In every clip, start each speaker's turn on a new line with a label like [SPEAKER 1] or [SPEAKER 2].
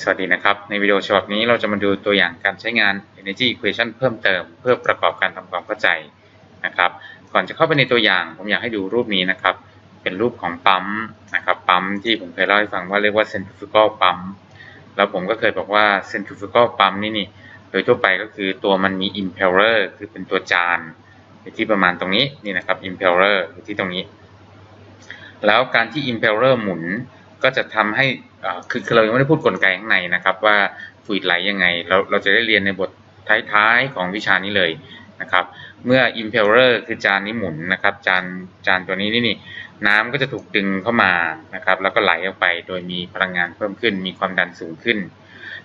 [SPEAKER 1] สวัสดีนะครับ ในวิดีโอฉบับนี้เราจะมาดูตัวอย่างการใช้งาน energy equation เพิ่มเติม เพื่อประกอบการทำความเข้าใจนะครับ ก่อนจะเข้าไปในตัวอย่างผมอยากให้ดูรูปนี้นะครับ เป็นรูปของปั๊มนะครับปั๊มที่ผมเคยเล่าให้ฟังว่าเรียกว่า centrifugal ปั๊มแล้วผมก็เคยบอกว่า centrifugal ปั๊มนี่นี่โดยทั่วไปก็คือตัวมันมี impeller คือเป็นตัวจานอยู่ที่ประมาณตรงนี้นี่นะครับ impeller อยู่ที่ตรงนี้ แล้วการที่ impeller หมุน ก็จะทำให้คือคือเรายังไม่ได้พูดกลไกข้างในนะครับ ว่าฟลูดไหลยังไง เราเราจะได้เรียนในบทท้ายๆของวิชานี้เลยนะครับ เมื่อ impeller คือจานนี้หมุนนะครับจานจานตัวนี้นี่นี่น้ำก็จะถูกดึงเข้ามานะครับ แล้วก็ไหลออกไปโดยมีพลังงานเพิ่มขึ้น มีความดันสูงขึ้น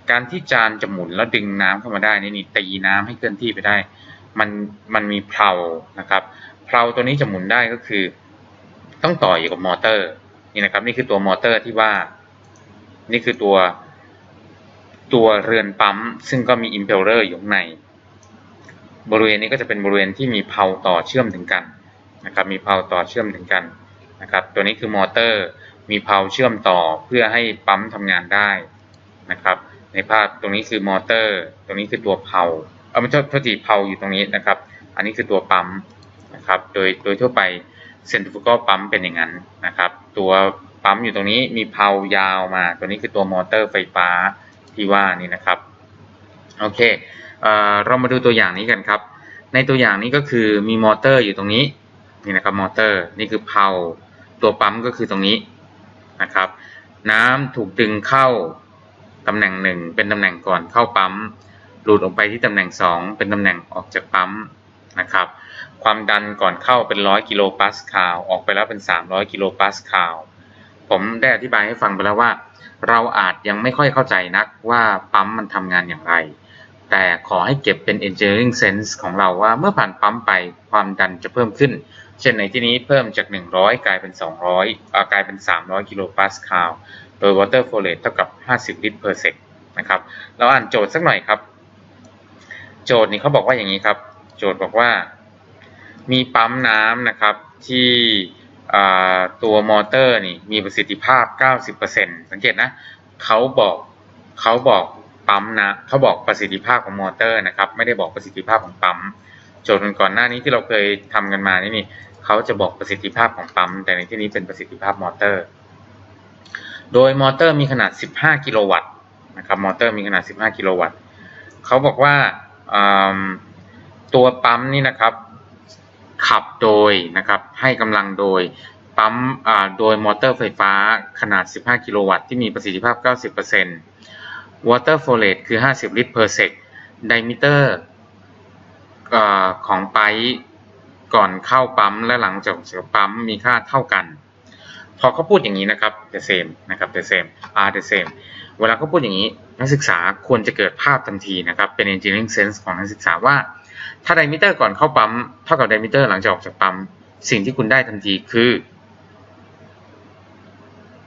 [SPEAKER 1] การที่จานจะหมุนแล้วดึงน้ำเข้ามาได้นี่นี่ตีน้ำให้เคลื่อนที่ไปได้ มันมันมีเพลานะครับเพลาตัวนี้จะหมุนได้ก็คือ ต้องต่ออยู่กับมอเตอร์ นี่นะครับ นี่คือตัวมอเตอร์ที่ว่า นี่คือตัวตัวเรือนปั๊ม ซึ่งก็มีอิมเพลเลอร์อยู่ใน บริเวณนี้ก็จะเป็นบริเวณที่มีเพลาต่อเชื่อมถึงกันนะครับ มีเพลาต่อเชื่อมถึงกันนะครับ ตัวนี้คือมอเตอร์ มีเพลาเชื่อมต่อเพื่อให้ปั๊มทำงานได้นะครับ ในภาพตรงนี้คือมอเตอร์ ตรงนี้คือตัวเพลาเอาไม่ใช่โทษทีเพลาอยู่ตรงนี้นะครับ อันนี้คือตัวปั๊มนะครับ โดยโดยทั่วไป เซนทริฟูก l ปั๊มเป็นอย่างนั้นนะครับ ตัวปั๊มอยู่ตรงนี้มีเพายาวมา ตัวนี้คือตัวมอเตอร์ไฟฟ้าที่ว่านี่นะครับโอเคเอเรามาดูตัวอย่างนี้กันครับ ในตัวอย่างนี้ก็คือมีมอเตอร์อยู่ตรงนี้นี่นะครับมอเตอร์นี่คือเพาตัวปั๊มก็คือตรงนี้นะครับ น้ำถูกดึงเข้าตำแหน่งหนึ่งเป็นตำแหน่งก่อนเข้าปั๊มหลุดออกไปที่ตำแหน่งสองเป็นตำแหน่งออกจากปั๊ม นะครับ ความดันก่อนเข้าเป็นร้อยกิโลปาสคาล ออกไปแล้วเป็นสามร้อยกิโลปาสคาล ผมได้อธิบายให้ฟังไปแล้วว่า เราอาจยังไม่ค่อยเข้าใจนักว่าปั๊มมันทำงานอย่างไร แต่ขอให้เก็บเป็น engineering sense ของเราว่าเมื่อผ่านปั๊มไปความดันจะเพิ่มขึ้น เช่นในที่นี้เพิ่มจาก 100 กลายเป็น 200อ่ากลายเป็น 300 กิโลปาสคาล โดย water flow rate เท่ากับ 50 ลิตร per sec นะครับ เราอ่านโจทย์สักหน่อยครับ โจทย์นี้เขาบอกว่าอย่างนี้ครับ โจทย์บอกว่า มีปั๊มน้ำนะครับที่ตัวมอเตอร์นี่มีประสิทธิภาพ 90%สังเกตนะเขาบอกเขาบอกปั๊มนะเขาบอกประสิทธิภาพของมอเตอร์นะครับไม่ได้บอกประสิทธิภาพของปั๊มโจทย์ก่อนหน้านี้ที่เราเคยทำกันมานี่นี่เขาจะบอกประสิทธิภาพของปั๊ม แต่ในที่นี้เป็นประสิทธิภาพมอเตอร์ โดยมอเตอร์มีขนาด 15 กิโลวัตต์นะครับมอเตอร์มีขนาด 15 กิโลวัตต์เขาบอกว่า ตัวปั๊มนี่นะครับ ขับโดยนะครับ ให้กำลังโดยปั๊มอ่าโดยมอเตอร์ไฟฟ้าขนาด 15 กิโลวัตต์ที่มีประสิทธิภาพ 90% water flow rate คือ 50 ลิตร per sec diameter อ่าของไปก่อนเข้าปั๊มและหลังจากปั๊มมีค่าเท่ากัน พอเขาพูดอย่างนี้นะครับ the same นะครับ the same are the same เวลาเขาพูดอย่างนี้ นักศึกษาควรจะเกิดภาพทันทีนะครับ เป็น engineering sense ของนักศึกษาว่า ถ้าไดมิเตอร์ก่อนเข้าปั๊มเท่ากับไดมิเตอร์หลังจากออกจากปั๊ม สิ่งที่คุณได้ทันทีคือ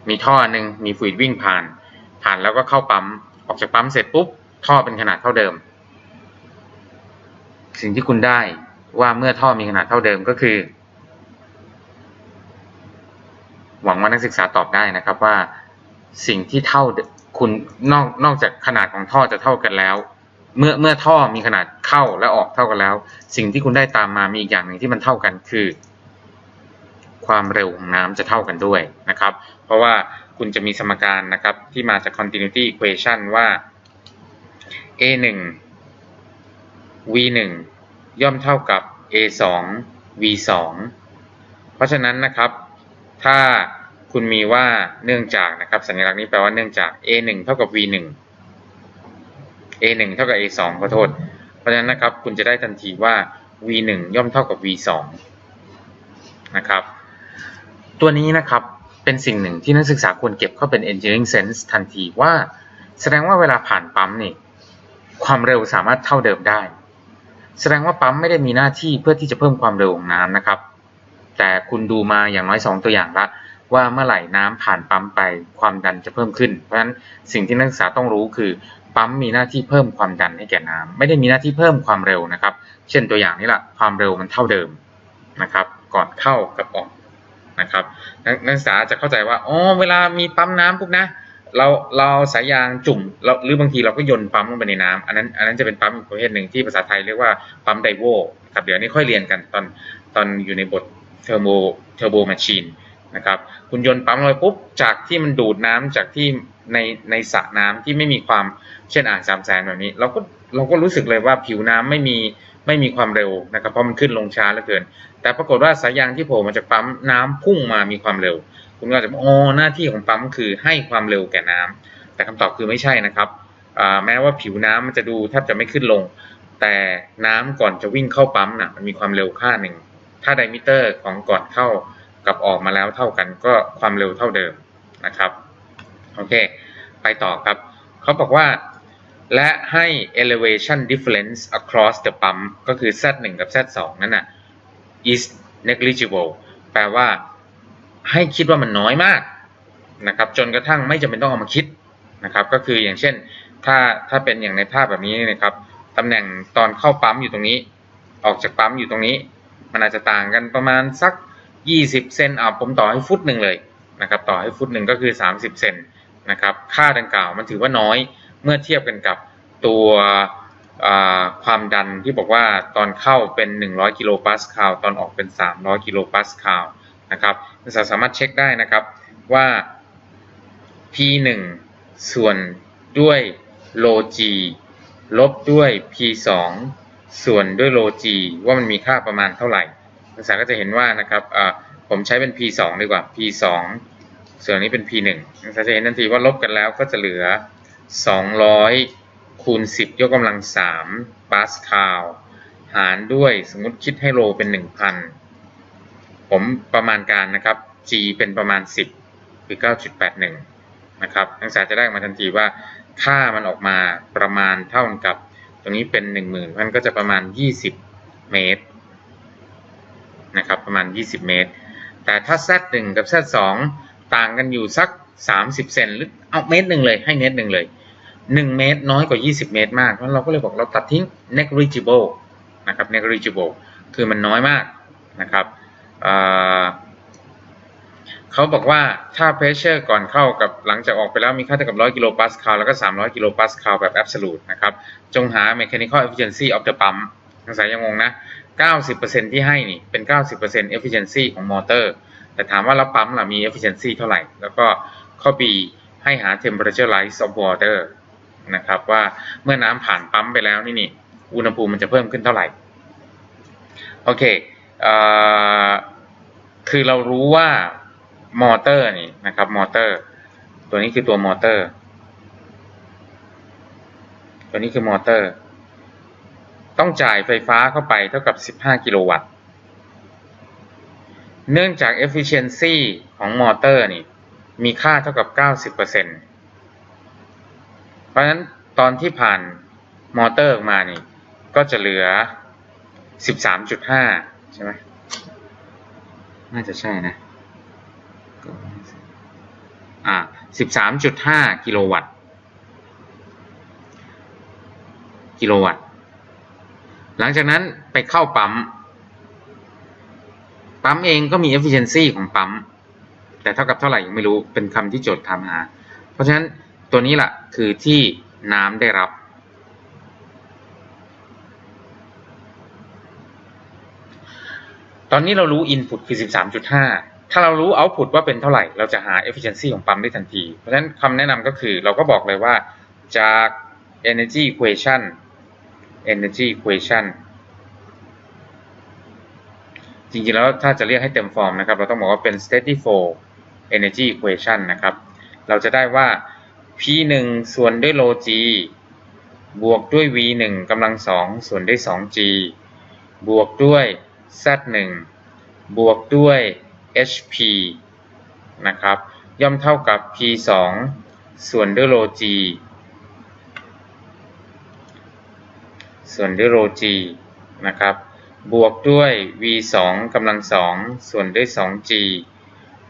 [SPEAKER 1] มีท่อหนึ่งมีฟลูอิดวิ่งผ่าน ผ่านแล้วก็เข้าปั๊ม ออกจากปั๊มเสร็จปุ๊บ ท่อเป็นขนาดเท่าเดิม สิ่งที่คุณได้ว่าเมื่อท่อมีขนาดเท่าเดิมก็คือ หวังว่านักศึกษาตอบได้นะครับว่า สิ่งที่เท่าคุณนอกนอกจากขนาดของท่อจะเท่ากันแล้ว เมื่อเมื่อท่อมีขนาดเข้าและออกเท่ากันแล้ว สิ่งที่คุณได้ตามมามีอีกอย่างหนึ่งที่มันเท่ากันคือ ความเร็วของน้ำจะเท่ากันด้วยนะครับ เพราะว่าคุณจะมีสมการนะครับ ที่มาจาก continuity equation ว่า a 1 v 1ย่อมเท่ากับ a 2 v 2เพราะฉะนั้นนะครับ ถ้าคุณมีว่าเนื่องจากนะครับ สัญลักษณ์นี้แปลว่าเนื่องจาก a 1เท่ากับ v 1 a 1เท่ากับ a 2ขอโทษ เพราะฉะนั้นนะครับคุณจะได้ทันทีว่า v 1ย่อมเท่ากับ v 2นะครับ ตัวนี้นะครับเป็นสิ่งหนึ่งที่นักศึกษาควรเก็บเข้าเป็น engineering sense ทันทีว่า แสดงว่าเวลาผ่านปั๊มนี่ความเร็วสามารถเท่าเดิมได้ แสดงว่าปั๊มไม่ได้มีหน้าที่เพื่อที่จะเพิ่มความเร็วของน้ำนะครับ แต่คุณดูมาอย่างน้อย 2 ตัวอย่างละว่าเมื่อไหร่น้ำผ่านปั๊มไปความดันจะเพิ่มขึ้น เพราะฉะนั้นสิ่งที่นักศึกษาต้องรู้คือ ปั๊มมีหน้าที่เพิ่มความดันให้แก่น้ำไม่ได้มีหน้าที่เพิ่มความเร็วนะครับ เช่นตัวอย่างนี้แหละความเร็วมันเท่าเดิมนะครับ ก่อนเข้ากับออกนะครับนักศึกษาจะเข้าใจว่าอ๋อเวลามีปั๊มน้ำปุ๊บนะ เราเราสายยางจุ่มเราหรือบางทีเราก็ยนปั๊มลงไปในน้ำอันนั้นอันนั้นจะเป็นปั๊มอีกประเภทหนึ่งที่ภาษาไทยเรียกว่าปั๊มไดโวครับเดี๋ยวนี้ค่อยเรียนกันตอนตอนอยู่ในบทเทอร์โบเทอร์โบแมชชีน นะครับคุณโยนต์ปั๊มลงไปปุ๊บจากที่มันดูดน้ำจากที่ในในสระน้ำที่ไม่มีความเช่นอ่างสามแสนแบบนี้ เราก็เราก็รู้สึกเลยว่าผิวน้ำไม่มีไม่มีความเร็วนะครับเพราะมันขึ้นลงช้าเหลือเกิน แต่ปรากฏว่าสายยางที่โผล่มาจากปั๊มน้ำพุ่งมามีความเร็ว คุณก็จะบอกอ๋อหน้าที่ของปั๊มคือให้ความเร็วแก่น้ำแต่คำตอบคือไม่ใช่นะครับแม้ว่าผิวน้ำมันจะดูแทบจะไม่ขึ้นลง แต่น้ำก่อนจะวิ่งเข้าปั๊มน่ะมันมีความเร็วค่าหนึ่งถ้าไดมิเตอร์ของก่อนเข้า กับออกมาแล้วเท่ากันก็ความเร็วเท่าเดิมนะครับโอเคไปต่อครับเขาบอกว่า และให้ elevation difference across the pump ก็คือ Z1 กับ Z2 นั่นน่ะ is negligible แปลว่าให้คิดว่ามันน้อยมากนะครับจนกระทั่งไม่จำเป็นต้องเอามาคิดนะครับก็คืออย่างเช่นถ้าถ้าเป็นอย่างในภาพแบบนี้นะครับตำแหน่งตอนเข้าปั๊มอยู่ตรงนี้ ออกจากปั๊มอยู่ตรงนี้ มันอาจจะต่างกันประมาณสัก 20เซนอ่าผมต่อให้ฟุตหนึ่งเลยนะครับต่อให้ฟุตหนึ่งก็คือ30เซนนะครับค่าดังกล่าวมันถือว่าน้อยเมื่อเทียบกันกับตัวความดันที่บอกว่าตอนเข้าเป็น 100 กิโลปาสคาลตอนออกเป็น 300 กิโลปาสคาลนะครับนักศึกษาสามารถเช็คได้นะครับว่า P1 ส่วนด้วยโล G ลบด้วย P2 ส่วนด้วยโล G ว่ามันมีค่าประมาณเท่าไหร่ นักศึกษาก็จะเห็นว่านะครับผมใช้เป็น P2 ดีกว่า P2 ส่วนนี้เป็น P1 นักศึกษาจะเห็นทันทีว่าลบกันแล้วก็จะเหลือ 200 คูณ 10 ยกกำลัง 3 ปาสคาล หารด้วยสมมติคิดให้โลเป็น 1,000 ผมประมาณการนะครับ G เป็นประมาณ 10 คือ 9.81 นะครับ นักศึกษาจะได้ออกมาทันทีว่าค่ามันออกมาประมาณเท่ากับ ตรงนี้เป็น 10,000มันก็จะประมาณ 20 เมตร นะครับประมาณ 20 เมตร แต่ถ้า Z1 กับ Z2 ต่างกันอยู่สัก 30 เซนหรือเอาเมตรหนึ่งเลยให้เมตรหนึ่งเลย 1 เมตรน้อยกว่า 20 เมตร มากเพราะเราก็เลยบอกเราตัดทิ้ง negligible นะครับ negligible คือมันน้อยมากนะครับเเขาบอกว่าถ้า pressure ก่อนเข้ากับหลังจากออกไปแล้วมีค่าเท่ากับ 100 กิโลปาสคาลแล้วก็ 300 กิโลปาสคาลแบบ absolute นะครับ จงหา mechanical efficiency of the pump สงสัยยังงงนะ 90%ที่ให้นี่เป็น 90% efficiency ของมอเตอร์ แต่ถามว่าแล้วปั๊มล่ะมี efficiency เท่าไหร่ แล้วก็ข้อ B ให้หา temperature rise of water นะครับว่าเมื่อน้ำผ่านปั๊มไปแล้วนี่นี่อุณหภูมิมันจะเพิ่มขึ้นเท่าไหร่ โอเคเอ่อคือเรารู้ว่ามอเตอร์นี่นะครับมอเตอร์ ตัวนี้คือตัวมอเตอร์ ตัวนี้คือมอเตอร์ ต้องจ่ายไฟฟ้าเข้าไปเท่ากับ 15 กิโลวัตต์ เนื่องจาก efficiency ของมอเตอร์นี่มีค่าเท่ากับ 90%เพราะฉะนั้นตอนที่ผ่านมอเตอร์ออกมานี่ก็จะเหลือ 13.5 ใช่ไหมน่าจะใช่นะอ่า13.5 กิโลวัตต์ กิโลวัตต์ หลังจากนั้นไปเข้าปั๊ม ปั๊มเองก็มี efficiency ของปั๊ม แต่เท่ากับเท่าไหร่ยังไม่รู้เป็นคำที่โจทย์ถามหา เพราะฉะนั้นตัวนี้แหละคือที่น้ำได้รับ ตอนนี้เรารู้ input คือ 13.5 ถ้าเรารู้ output ว่าเป็นเท่าไหร่ เราจะหา efficiency ของปั๊มได้ทันที เพราะฉะนั้นคำแนะนำก็คือเราก็บอกเลยว่าจาก energy equation energy equation จริงๆแล้วถ้าจะเรียกให้เต็มฟอร์มนะครับ เราต้องบอกว่าเป็น steady flow energy equation นะครับ เราจะได้ว่า p 1ส่วนด้วย rho g บวกด้วย v 1กำลังสองส่วนด้วย 2g บวกด้วย z 1บวกด้วย hp นะครับ ย่อมเท่ากับ p 2ส่วนด้วย rho g ส่วนด้วย rho g นะครับ บวกด้วย v 2กำลังสองส่วนด้วย 2g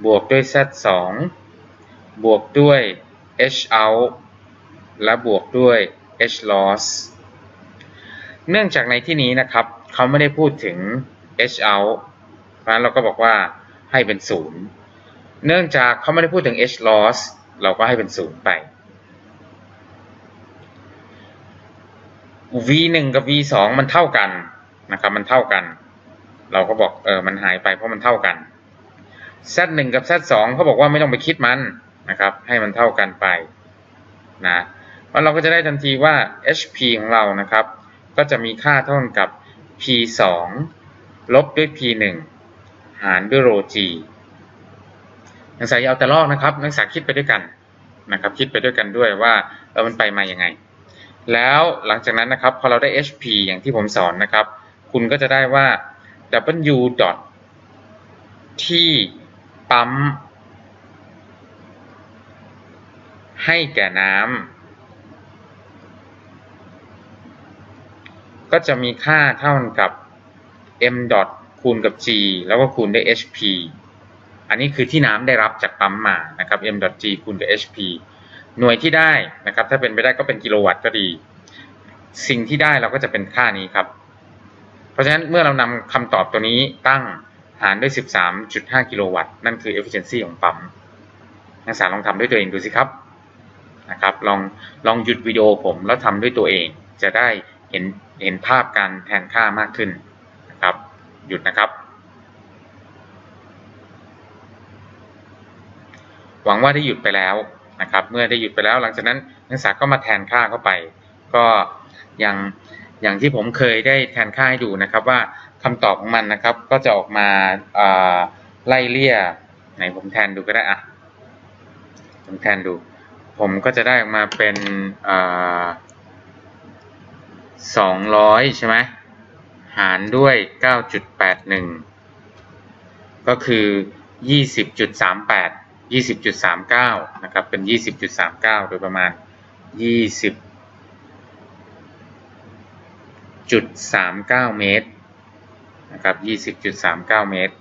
[SPEAKER 1] บวกด้วย z 2บวกด้วย h out และบวกด้วย h loss เนื่องจากในที่นี้นะครับเขาไม่ได้พูดถึง h out เพราะฉะนั้นเราก็บอกว่าให้เป็นศูนย์เนื่องจากเขาไม่ได้พูดถึง h loss เพเราก็ให้เป็นศูนย์ไป v หนึ่งกับ v สองมันเท่ากันนะครับ มันเท่ากัน เราก็บอกเออมันหายไปเพราะมันเท่ากัน z หนึ่งกับ z สองเขาบอกว่าไม่ต้องไปคิดมันนะครับ ให้มันเท่ากันไปนะแล้วเราก็จะได้ทันทีว่า hp ของเรานะครับ ก็จะมีค่าเท่ากับ p สองลบด้วย p หนึ่งหารด้วย rho g นักศึกษาอย่าเอาแต่ลอกนะครับ นักศึกษาคิดไปด้วยกันนะครับ คิดไปด้วยกันด้วยว่าเออมันไปมาอยังไง แล้วหลังจากนั้นนะครับพอเราได้ HP อย่างที่ผมสอนนะครับ คุณก็จะได้ว่า W dot ที่ปั๊ม ให้แก่น้ำก็จะมีค่าเท่ากับ m dot คูณกับ g แล้วก็คูณด้วย HP อันนี้คือที่น้ำได้รับจากปั๊มมานะครับ m.g คูณกับ HP หน่วยที่ได้นะครับ ถ้าเป็นไปได้ก็เป็นกิโลวัตต์ก็ดี สิ่งที่ได้เราก็จะเป็นค่านี้ครับ เพราะฉะนั้นเมื่อเรานำคำตอบตัวนี้ตั้งหารด้วย 13.5 กิโลวัตต์ นั่นคือ efficiency ของปั๊มนักศึกษาลองทำด้วยตัวเองดูสิครับนะครับ ลองลองหยุดวิดีโอผมแล้วทำด้วยตัวเอง จะได้เห็นเห็นภาพการแทนค่ามากขึ้นนะครับ หยุดนะครับ หวังว่าได้หยุดไปแล้ว นะครับ เมื่อได้หยุดไปแล้วหลังจากนั้นนักศึกษาก็มาแทนค่าเข้าไป ก็อย่างอย่างที่ผมเคยได้แทนค่าให้ดูนะครับว่าคำตอบของมันนะครับ ก็จะออกมาไล่เลี่ยไหนผมแทนดูก็ได้อะผมแทนดู ผมก็จะได้ออกมาเป็นสองร้อยใช่ไหมหารด้วยเก้าจุดแปดหนึ่งก็คือยี่ สิบจุดสามแปดยี่สิบจุดสามเก้านะครับ เป็นยี่สิบจุดสามเก้าโดยประมาณยี่สิบจุดสามเก้าเมตร นะครับยี่สิบจุดสามเก้าเมตร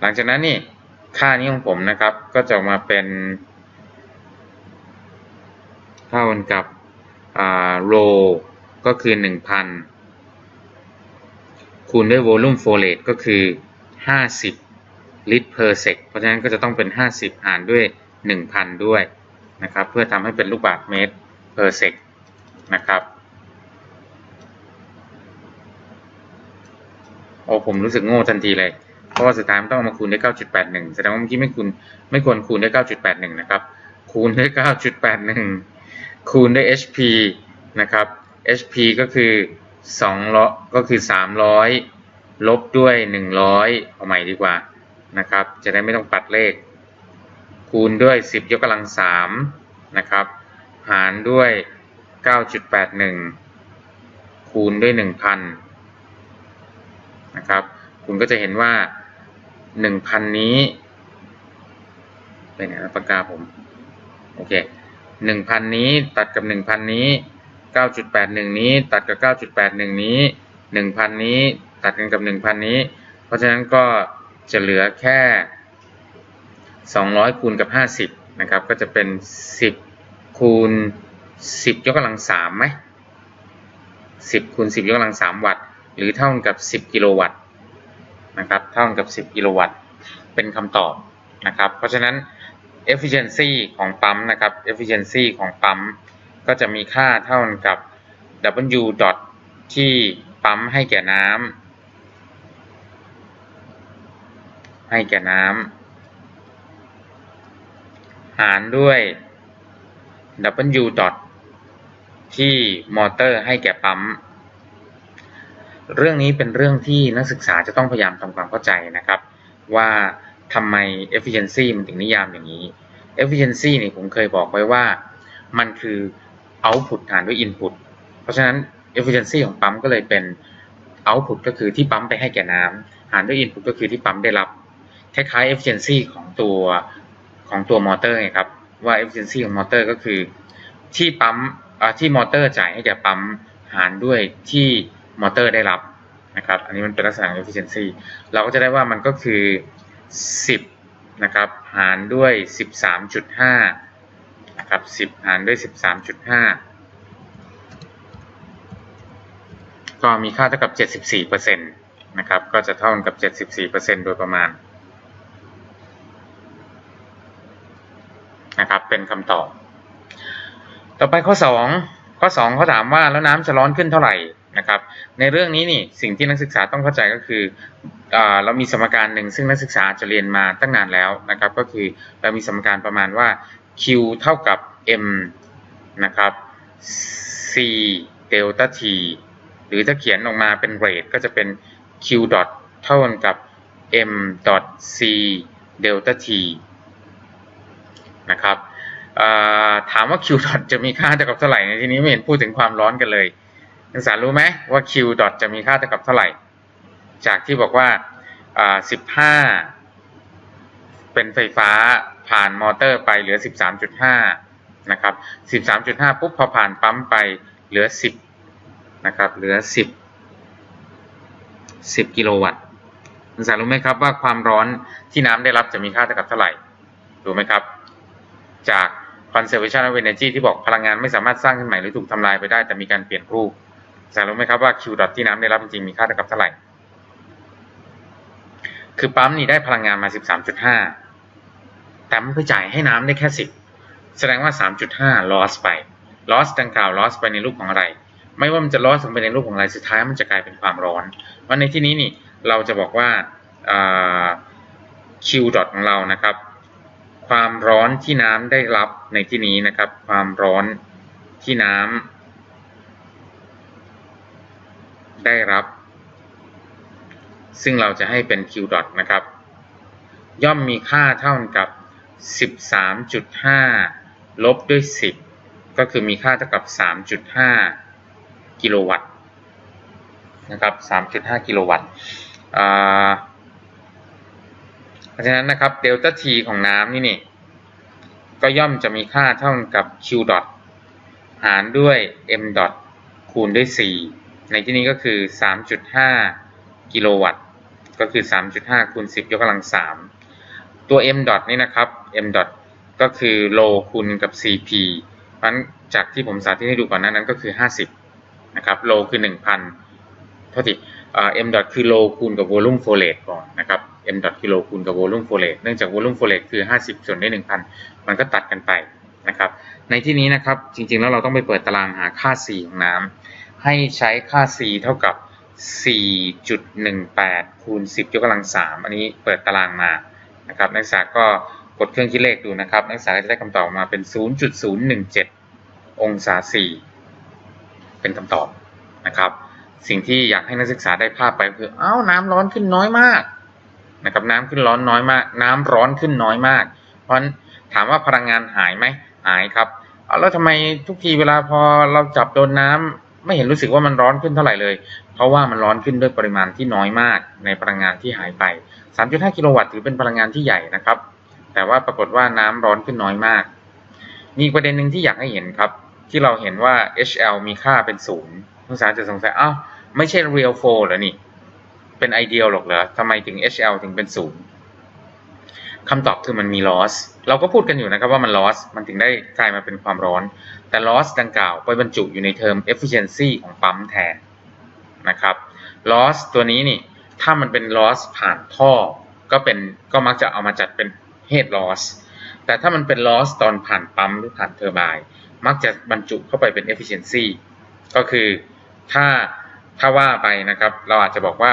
[SPEAKER 1] หลังจากนั้นนี่ ค่านี้ของผมนะครับ ก็จะออกมาเป็นเท่ากับอ่าโรก็คือหนึ่งพันคูณด้วย volume flow rate ก็คือห้าสิบ ลิตร per sec เพราะฉะนั้นก็จะต้องเป็น 50 หารด้วย 1,000 ด้วยนะครับ เพื่อทำให้เป็นลูกบาศก์เมตร per sec นะครับ โอ้ผมรู้สึกโง่ทันทีเลย เพราะว่าสุดท้ายมันต้องเอามาคูณด้วย9.81 แสดงว่าเมื่อกี้ไม่คูณไม่ควรคูณด้วย9.81 นะครับ คูณด้วย 9.81 คูณด้วย HP นะครับ HP ก็คือ200ก็คือ 300 ลบด้วย 100 เอาใหม่ดีกว่า นะครับ จะได้ไม่ต้องปัดเลข คูณด้วย 10 ยกกำลัง3นะครับ หารด้วย 9.81 คูณด้วย 1,000 นะครับ คุณก็จะเห็นว่า 1,000 นี้เป็นไงปากกาผม โอเค 1,000 นี้ตัดกับ 1,000 นี้ 9.81 นี้ตัดกับ 9.81 นี้ 1,000 นี้ตัดกันกับ 1,000 นี้ เพราะฉะนั้นก็ จะเหลือแค่ 200คูณกับ 50 นะครับ ก็จะเป็น 10คูณ10 ยกกำลัง3ไหม10คูณ10 ยกกำลัง 3 วัตต์ หรือเท่ากับ 10 กิโลวัตต์นะครับ เท่ากับ 10 กิโลวัตต์ เป็นคำตอบนะครับ เพราะฉะนั้น efficiency ของปั๊มนะครับ efficiency ของปั๊มก็จะมีค่าเท่ากับ W dot ที่ปั๊มให้แก่น้ำ ให้แก่น้ำหารด้วย W dot ที่มอเตอร์ให้แก่ปั๊ม เรื่องนี้เป็นเรื่องที่นักศึกษาจะต้องพยายามทำความเข้าใจนะครับ ว่าทำไม efficiency มันถึงนิยามอย่างนี้ efficiency นี่ผมเคยบอกไว้ว่ามันคือ output หารด้วย input เพราะฉะนั้น efficiency ของปั๊มก็เลยเป็น output ก็คือที่ปั๊มไปให้แก่น้ำหารด้วย input ก็คือที่ปั๊มได้รับ คล้ายๆ efficiency ของตัวของตัวมอเตอร์ไงครับว่า efficiency ของมอเตอร์ก็คือ ที่ปั๊มที่มอเตอร์จ่ายให้แก่ปั๊มหารด้วยที่มอเตอร์ได้รับนะครับ อันนี้มันเป็นลักษณะของ efficiency เราก็จะได้ว่ามันก็คือ 10นะครับหารด้วย 13.5นะครับ10 หารด้วย 13.5 ก็มีค่าเท่ากับ 74%นะครับ ก็จะเท่ากับ 74%โดยประมาณ นะครับ เป็นคำตอบ ต่อไปข้อสองข้อสองเขาถามว่าแล้วน้ำจะร้อนขึ้นเท่าไหร่นะครับ ในเรื่องนี้นี่สิ่งที่นักศึกษาต้องเข้าใจก็คืออเรามีสมการหนึ่งซึ่งนักศึกษาจะเรียนมาตั้งนานแล้วนะครับ ก็คือเรามีสมการประมาณว่า q เท่ากับ m นะครับ c เดลต้า t หรือถ้าเขียนออกมาเป็นเรทก็จะเป็น q ดอทเท่ากันกับ m ดอท c เดลต้า t นะครับถามว่า q ดอทจะมีค่าเท่ากับเท่าไหร่ในที่นี้ไม่เห็นพูดถึงความร้อนกันเลยนักศึกษารู้ไหมว่า q ดอทจะมีค่าเท่ากับเท่าไหร่ จากที่บอกว่าอ่า 15 เป็นไฟฟ้าผ่านมอเตอร์ไปเหลือ 13.5 นะครับ 13.5 ปุ๊บพอผ่านปั๊มไปเหลือ 10 นะครับ เหลือ 10 10 กิโลวัตต์นักศึกษารู้ไหมครับว่าความร้อนที่น้ำได้รับจะมีค่าเท่ากับเท่าไหร่ รู้ไหมครับ จาก conservation of energy ที่บอกพลังงานไม่สามารถสร้างขึ้นใหม่หรือถูกทำลายไปได้ แต่มีการเปลี่ยนรูปนักศึกษารู้ไหมครับว่า Q dot ที่น้ำได้รับจริงมีค่าเท่ากับเท่าไหร่ คือปั๊มนี่ได้พลังงานมา 13.5 แต่มันไปจ่ายให้น้ำได้แค่ 10 แสดงว่า 3.5 loss ไป loss ดังกล่าว loss ไปในรูปของอะไร ไม่ว่ามันจะ loss ลงไปในรูปของอะไรสุดท้ายมันจะกลายเป็นความร้อนวันในที่นี้นี่เราจะบอกว่าอ่า Q dot ของเรานะครับ ความร้อนที่น้ำได้รับในที่นี้นะครับ ความร้อนที่น้ำได้รับ ซึ่งเราจะให้เป็น Q dot นะครับ ย่อมมีค่าเท่ากับ 13.5 ลบด้วย 10 ก็คือมีค่าเท่ากับ 3.5 กิโลวัตต์นะครับ 3.5 กิโลวัตต์ ราะฉะนั้นนะครับเดลต้า T ของน้ำนี่นี่ก็ย่อมจะมีค่าเท่ากับ Q dot หารด้วย M dot คูณด้วย 4 ในที่นี้ก็คือ 3.5 กิโลวัตต์ ก็คือ 3.5 คูณ 10 ยกกำลัง 3 ตัว M dot นี่นะครับ M dot ก็คือโลคูณกับ CP เพราะนั้นจากที่ผมสาธิตให้ดูก่อนหน้านั้นก็คือ 50 นะครับ โลคือ 1,000โทษที M dot คือโลคูณกับ volume flow rate ก่อนนะครับ M dot คือโลคูณกับ volume flow rate เนื่องจาก volume flow rate คือ 50 ส่วนด้วย1,000 มันก็ตัดกันไปนะครับ ในที่นี้นะครับจริงๆแล้วเราต้องไปเปิดตารางหาค่า C ของน้ำให้ใช้ค่า C เท่ากับ 4.18 คูณ 10 ยกกำลัง 3 อันนี้เปิดตารางมานะครับนักศึกษาก็กดเครื่องคิดเลขดูนะครับ นักศึกษาก็จะได้คำตอบมาเป็น 0.017 องศา C เป็นคำตอบนะครับ สิ่งที่อยากให้นักศึกษาได้ภาพไปคือ เอ้าน้ำร้อนขึ้นน้อยมากนะครับน้ำขึ้นร้อนน้อยมาก น้ำร้อนขึ้นน้อยมาก เพราะฉะนั้นถามว่าพลังงานหายไหมหายครับเอาแล้วทำไมทุกทีเวลาพอเราจับโดนน้ำไม่เห็นรู้สึกว่ามันร้อนขึ้นเท่าไหร่เลย เพราะว่ามันร้อนขึ้นด้วยปริมาณที่น้อยมาก ในพลังงานที่หายไป 3.5 กิโลวัตต์ถือเป็นพลังงานที่ใหญ่นะครับ แต่ว่าปรากฏว่าน้ำร้อนขึ้นน้อยมาก มีประเด็นหนึ่งที่อยากให้เห็นครับ ที่เราเห็นว่า HL มีค่าเป็นศูนย์ นักศึกษาจะสงสัยอ้าวไม่ใช่ real flow เหรอนี่ เป็นไอเดียหรอกเหรอทำไมถึง HL ถึงเป็นศูนย์คำตอบคือมันมี loss เราก็พูดกันอยู่นะครับว่ามัน loss มันถึงได้กลายมาเป็นความร้อน แต่ loss ดังกล่าวไปบรรจุอยู่ในเทอม efficiency ของปั๊มแทนนะครับ loss ตัวนี้นี่ ถ้ามันเป็น loss ผ่านท่อ ก็เป็นก็มักจะเอามาจัดเป็น head loss แต่ถ้ามันเป็น loss ตอนผ่านปั๊มหรือผ่านเทอร์ไบน์มักจะบรรจุเข้าไปเป็น efficiency ก็คือ ถ้าถ้าว่าไปนะครับ เราอาจจะบอกว่า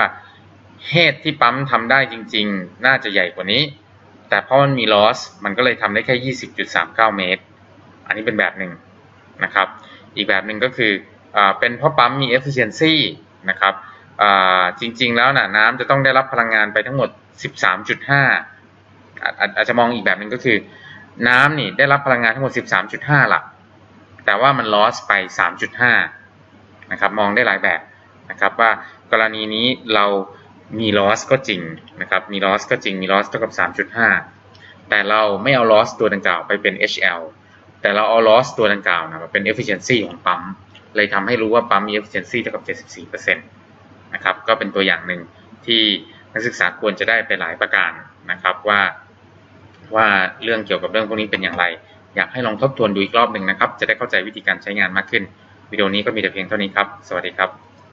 [SPEAKER 1] head ที่ปั๊มทำได้จริง ๆ น่าจะใหญ่กว่านี้ แต่เพราะมันมี loss มันก็เลยทำได้แค่ 20.39 เมตร อันนี้เป็นแบบหนึ่งนะครับ อีกแบบหนึ่งก็คืออเป็นเพราะปั๊มมี efficiency นะครับจริง ๆ แล้วนะน้ำจะต้องได้รับพลังงานไปทั้งหมด 13.5 อาอาอาจจะมองอีกแบบหนึ่งก็คือ น้ำนี่ได้รับพลังงานทั้งหมด 13.5หลักแต่ว่ามัน loss ไป 3.5 นะครับมองได้หลายแบบนะครับว่ากรณีนี้เรามี loss ก็จริงนะครับมี loss ก็จริงมี loss เท่ากับ 3.5 แต่เราไม่เอา loss ตัวดังกล่าวไปเป็น HL แต่เราเอา loss ตัวดังกล่าวนะมาเป็น efficiency ของปั๊มเลยทำให้รู้ว่าปั๊มมี efficiency เท่ากับ 74%นะครับก็เป็นตัวอย่างหนึ่งที่นักศึกษาควรจะได้ไปหลายประการนะครับว่าว่าเรื่องเกี่ยวกับเรื่องพวกนี้เป็นอย่างไร อยากให้ลองทบทวนดูอีกรอบหนึ่งนะครับ จะได้เข้าใจวิธีการใช้งานมากขึ้น วิดีโอนี้ก็มีแต่เพียงเท่านี้ครับ สวัสดีครับ